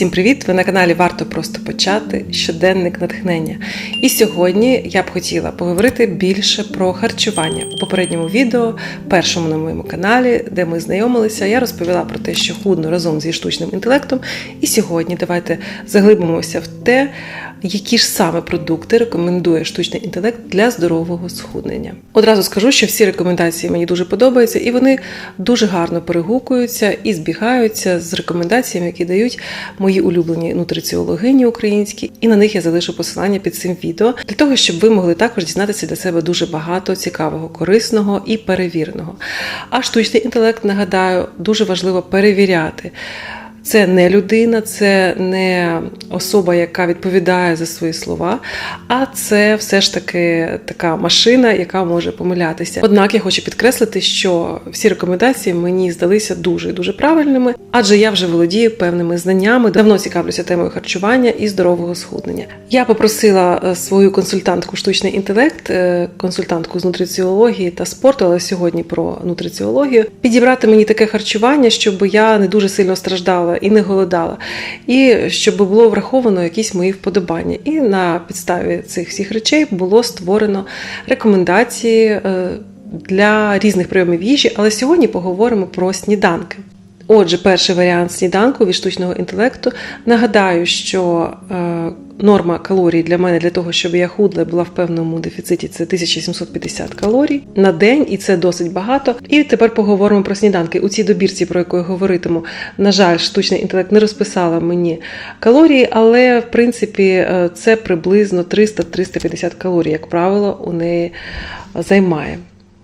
Усім привіт! Ви на каналі Варто просто почати щоденник натхнення. І сьогодні я б хотіла поговорити більше про харчування. У попередньому відео, першому на моєму каналі, де ми знайомилися, я розповіла про те, що худно разом зі штучним інтелектом. І сьогодні давайте заглибимося в те, які ж саме продукти рекомендує штучний інтелект для здорового схуднення. Одразу скажу, що всі рекомендації мені дуже подобаються, і вони дуже гарно перегукуються і збігаються з рекомендаціями, які дають мої улюблені нутриціологині українські, і на них я залишу посилання під цим відео для того, щоб ви могли також дізнатися для себе дуже багато цікавого, корисного і перевіреного. А штучний інтелект, нагадаю, дуже важливо перевіряти. Це не людина, це не особа, яка відповідає за свої слова, а це все ж таки така машина, яка може помилятися. Однак я хочу підкреслити, що всі рекомендації мені здалися дуже дуже правильними, адже я вже володію певними знаннями, давно цікавлюся темою харчування і здорового схуднення. Я попросила е, свою консультантку штучний інтелект, е, консультантку з нутриціології та спорту, але сьогодні про нутриціологію, підібрати мені таке харчування, щоб я не дуже сильно страждала і не голодала, і щоб було враховано якісь мої вподобання. І на підставі цих всіх речей було створено рекомендації е, для різних прийомів їжі, але сьогодні поговоримо про сніданки. Отже, перший варіант сніданку від штучного інтелекту. Нагадаю, що е, норма калорій для мене для того, щоб я худла була в певному дефіциті, це 1750 калорій на день, і це досить багато. І тепер поговоримо про сніданки. У цій добірці, про яку я говоритиму, на жаль, штучний інтелект не розписала мені калорії, але в принципі е, це приблизно 300-350 калорій, як правило, у неї займає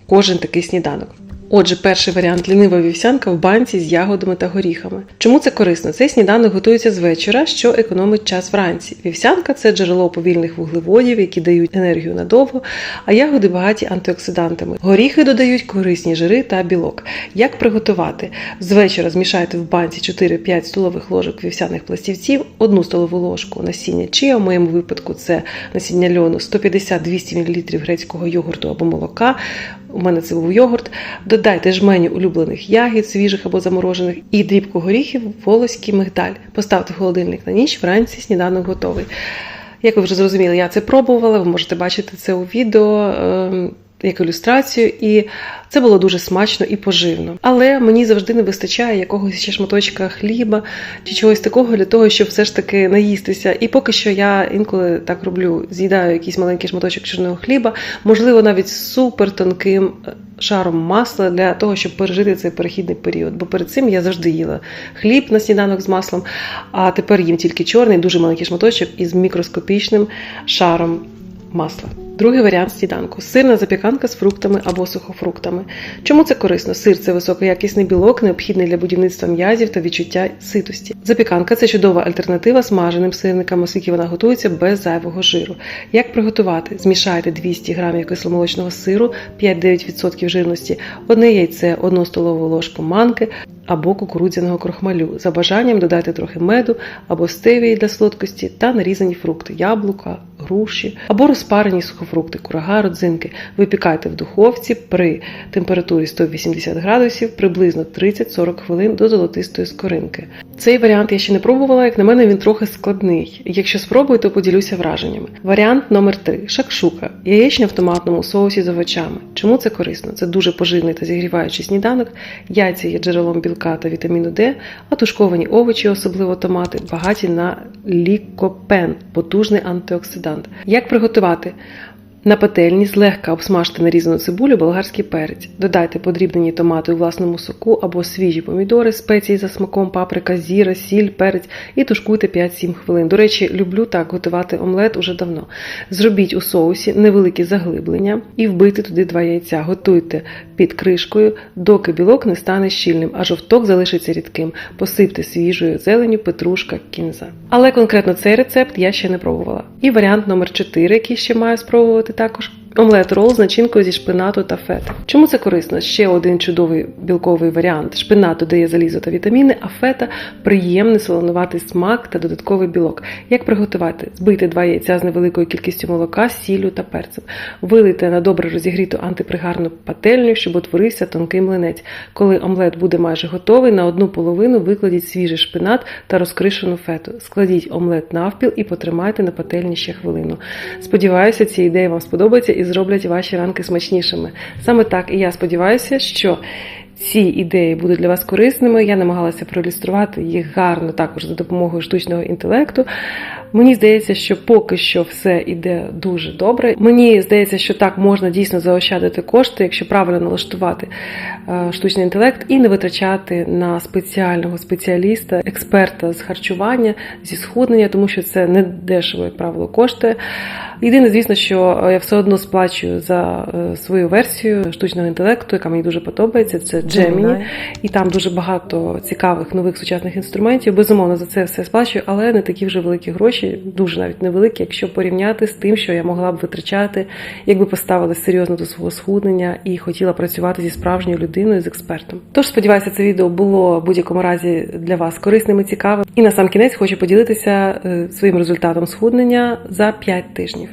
кожен такий сніданок. Отже, перший варіант лінива вівсянка в банці з ягодами та горіхами. Чому це корисно? Цей сніданок готується з вечора, що економить час вранці. Вівсянка це джерело повільних вуглеводів, які дають енергію надовго, а ягоди багаті антиоксидантами. Горіхи додають корисні жири та білок. Як приготувати? З вечора змішайте в банці 4-5 столових ложок вівсяних пластівців, одну столову ложку насіння чия, в моєму випадку це насіння льону, 150-200 мл грецького йогурту або молока. У мене це був йогурт. Додайте жменю улюблених ягід, свіжих або заморожених, і дрібку горіхів, волоський мигдаль. Поставте в холодильник на ніч, вранці сніданок готовий. Як ви вже зрозуміли, я це пробувала, ви можете бачити це у відео. Як ілюстрацію, і це було дуже смачно і поживно. Але мені завжди не вистачає якогось ще шматочка хліба чи чогось такого для того, щоб все ж таки наїстися. І поки що я інколи так роблю, з'їдаю якийсь маленький шматочок чорного хліба, можливо, навіть супер тонким шаром масла для того, щоб пережити цей перехідний період. Бо перед цим я завжди їла хліб на сніданок з маслом, а тепер їм тільки чорний, дуже маленький шматочок із мікроскопічним шаром масла. Другий варіант сніданку сирна запіканка з фруктами або сухофруктами. Чому це корисно? Сир це високоякісний білок, необхідний для будівництва м'язів та відчуття ситості. Запіканка це чудова альтернатива смаженим сирникам, оскільки вона готується без зайвого жиру. Як приготувати? Змішайте 200 г кисломолочного сиру, 5-9% жирності, одне яйце, 1 столову ложку манки, або кукурудзяного крохмалю. За бажанням додайте трохи меду або стевії для солодкості та нарізані фрукти яблука, груші або розпарені сухофрукти, курага, родзинки. Випікайте в духовці при температурі 180 градусів приблизно 30-40 хвилин до золотистої скоринки. Цей варіант я ще не пробувала, як на мене, він трохи складний. Якщо спробую, то поділюся враженнями. Варіант номер 3 шакшука. Яєчня в томатному соусі з овочами. Чому це корисно? Це дуже поживний та зігріваючий сніданок. Яйця є джерелом білка та вітаміну Д, а тушковані овочі, особливо томати, багаті на лікопен, потужний антиоксидант. Як приготувати? На пательні злегка обсмажте нарізану цибулю, болгарський перець. Додайте подрібнені томати у власному соку або свіжі помідори, спеції за смаком, паприка, зіра, сіль, перець і тушкуйте 5-7 хвилин. До речі, люблю так готувати омлет уже давно. Зробіть у соусі невеликі заглиблення і вбийте туди два яйця. Готуйте під кришкою, доки білок не стане щільним, а жовток залишиться рідким. Посипте свіжою зеленю, петрушка, кінза. Але конкретно цей рецепт я ще не пробувала. І варіант номер 4, який ще маю спробувати також Омлет рол з начинкою зі шпинату та фети. Чому це корисно? Ще один чудовий білковий варіант. Шпинат додає залізо та вітаміни, а фета приємний солонуватий смак та додатковий білок. Як приготувати? Збийте два яйця з невеликою кількістю молока, сіллю та перцем. Вилийте на добре розігріту антипригарну пательню, щоб утворився тонкий млинець. Коли омлет буде майже готовий, на одну половину викладіть свіжий шпинат та розкришену фету. Складіть омлет навпіл і потримайте на пательні ще хвилину. Сподіваюся, ці ідеї вам сподобаються і зроблять ваші ранки смачнішими. Саме так і я сподіваюся, що ці ідеї будуть для вас корисними. Я намагалася проілюструвати їх гарно також за допомогою штучного інтелекту. Мені здається, що поки що все іде дуже добре. Мені здається, що так можна дійсно заощадити кошти, якщо правильно налаштувати е, штучний інтелект і не витрачати на спеціального спеціаліста, експерта з харчування, зі схуднення, тому що це не дешево, як правило, коштує. Єдине, звісно, що я все одно сплачую за е, свою версію штучного інтелекту, яка мені дуже подобається. Це Gemini. І там дуже багато цікавих нових сучасних інструментів. Безумовно, за це все сплачую, але не такі вже великі гроші, дуже навіть невеликі, якщо порівняти з тим, що я могла б витрачати, якби поставила серйозно до свого схуднення і хотіла працювати зі справжньою людиною, з експертом. Тож сподіваюся, це відео було в будь-якому разі для вас корисним і цікавим. І на сам кінець хочу поділитися е, своїм результатом схуднення за 5 тижнів.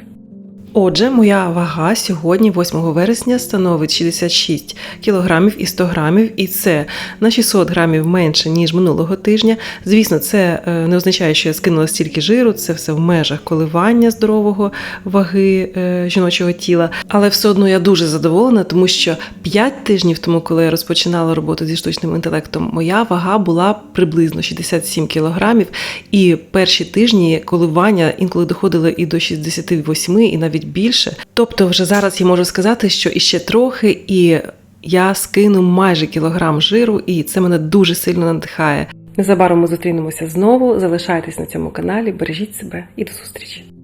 Отже, моя вага сьогодні, 8 вересня, становить 66 кг і 100 грамів, і це на 600 грамів менше, ніж минулого тижня. Звісно, це е, не означає, що я скинула стільки жиру, це все в межах коливання здорового ваги е, жіночого тіла. Але все одно я дуже задоволена, тому що 5 тижнів тому, коли я розпочинала роботу зі штучним інтелектом, моя вага була приблизно 67 кілограмів, і перші тижні коливання інколи доходили і до 68, і навіть більше. Тобто, вже зараз я можу сказати, що іще трохи, і я скину майже кілограм жиру, і це мене дуже сильно надихає. Незабаром ми зустрінемося знову. Залишайтесь на цьому каналі, бережіть себе і до зустрічі.